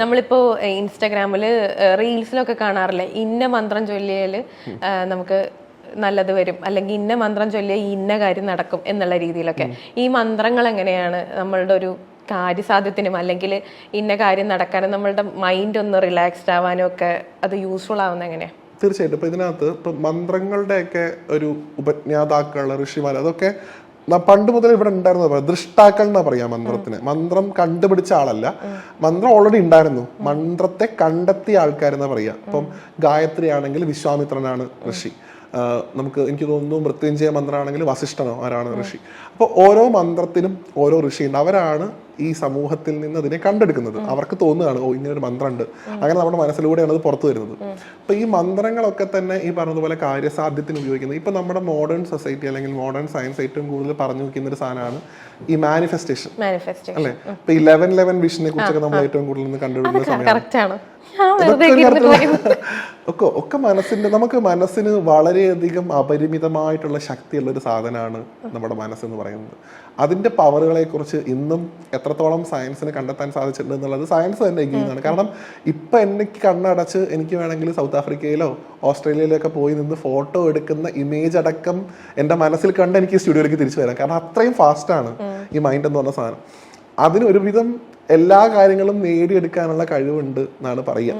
നമ്മളിപ്പോ ഇൻസ്റ്റാഗ്രാമിൽ റീൽസിലൊക്കെ കാണാറില്ലേ? ഇന്ന മന്ത്രം ചൊല്ലിയാൽ നമുക്ക് നല്ലത് വരും. അല്ലെങ്കിൽ ഇന്ന മന്ത്രം ചൊല്ലിയാൽ ഇന്ന കാര്യം നടക്കും എന്നുള്ള രീതിയിലൊക്കെ. ഈ മന്ത്രങ്ങൾ എങ്ങനെയാണ് നമ്മളുടെ ഒരു കാര്യസാധ്യത്തിനും അല്ലെങ്കിൽ ഇന്ന കാര്യം നടക്കാനും നമ്മളുടെ മൈൻഡ് ഒന്ന് റിലാക്സ്ഡ് ആവാനും ഒക്കെ അത് യൂസ്ഫുൾ ആവുന്ന എങ്ങനെയാണ് തീർച്ചയായിട്ടും. ഇപ്പൊ ഇതിനകത്ത് ഇപ്പൊ മന്ത്രങ്ങളുടെയൊക്കെ ഒരു ഉപജ്ഞാതാക്കൾ ഋഷിമാർ അതൊക്കെ പണ്ട് മുതൽ ഇവിടെ ഉണ്ടായിരുന്നു ദൃഷ്ടാക്കൾ എന്നാ പറയാ മന്ത്രത്തിന്. മന്ത്രം കണ്ടുപിടിച്ച ആളല്ല. മന്ത്രം ഓൾറെഡി ഉണ്ടായിരുന്നു. മന്ത്രത്തെ കണ്ടെത്തിയ ആൾക്കാരെന്നാ പറയാ. ഇപ്പം ഗായത്രി ആണെങ്കിൽ വിശ്വാമിത്രനാണ് ഋഷി. നമുക്ക് എനിക്ക് തോന്നുന്നു മൃത്യുഞ്ജയ മന്ത്രമാണെങ്കിൽ വസിഷ്ഠനോ ആരാണ് ഋഷി. അപ്പോൾ ഓരോ മന്ത്രത്തിനും ഓരോ ഋഷിയുണ്ട് അവരാണ് ഈ സമൂഹത്തിൽ നിന്ന് അതിനെ കണ്ടെടുക്കുന്നത്. അവർക്ക് തോന്നുകയാണ് ഓ ഇങ്ങനെ ഒരു മന്ത്രമുണ്ട് അങ്ങനെ നമ്മുടെ മനസ്സിലൂടെയാണ് അത് പുറത്തു വരുന്നത്. അപ്പൊ ഈ മന്ത്രങ്ങളൊക്കെ തന്നെ ഈ പറഞ്ഞതുപോലെ കാര്യസാധ്യത്തിന് ഉപയോഗിക്കുന്നത് ഇപ്പൊ നമ്മുടെ മോഡേൺ സൊസൈറ്റി അല്ലെങ്കിൽ മോഡേൺ സയൻസ് ഏറ്റവും കൂടുതൽ പറഞ്ഞു വെക്കുന്ന ഒരു സാധനമാണ് ഈ മാനിഫെസ്റ്റേഷൻ അല്ലെ? ഇപ്പൊ ഇലവൻ ലെവൻ വിഷനെ കുറിച്ചൊക്കെ നമ്മൾ ഏറ്റവും കൂടുതൽ കണ്ടുപിടിക്കുന്ന സമയമാണ്. ഒക്കെ ഒക്കെ മനസ്സിന്റെ നമുക്ക് മനസ്സിന് വളരെയധികം അപരിമിതമായിട്ടുള്ള ശക്തിയുള്ള ഒരു സാധനമാണ് നമ്മുടെ മനസ്സെന്ന് പറയുന്നത്. അതിന്റെ പവറുകളെ കുറിച്ച് ഇന്നും എത്രത്തോളം സയൻസിന് കണ്ടെത്താൻ സാധിച്ചിട്ടുണ്ട് എന്നുള്ളത് സയൻസ് തന്നെ ചെയ്യുന്നതാണ്. കാരണം ഇപ്പൊ എനിക്ക് കണ്ണടച്ച് എനിക്ക് വേണമെങ്കിൽ സൗത്ത് ആഫ്രിക്കയിലോ ഓസ്ട്രേലിയയിലോ ഒക്കെ പോയി നിന്ന് ഫോട്ടോ എടുക്കുന്ന ഇമേജ് അടക്കം എന്റെ മനസ്സിൽ കണ്ട് എനിക്ക് സ്റ്റുഡിയോയിലേക്ക് തിരിച്ചു വരാം. കാരണം അത്രയും ഫാസ്റ്റാണ് ഈ മൈൻഡ് എന്ന് പറഞ്ഞ സാധനം. അതിന് ഒരുവിധം എല്ലാ കാര്യങ്ങളും നേടിയെടുക്കാനുള്ള കഴിവുണ്ട് എന്നാണ് പറയുക.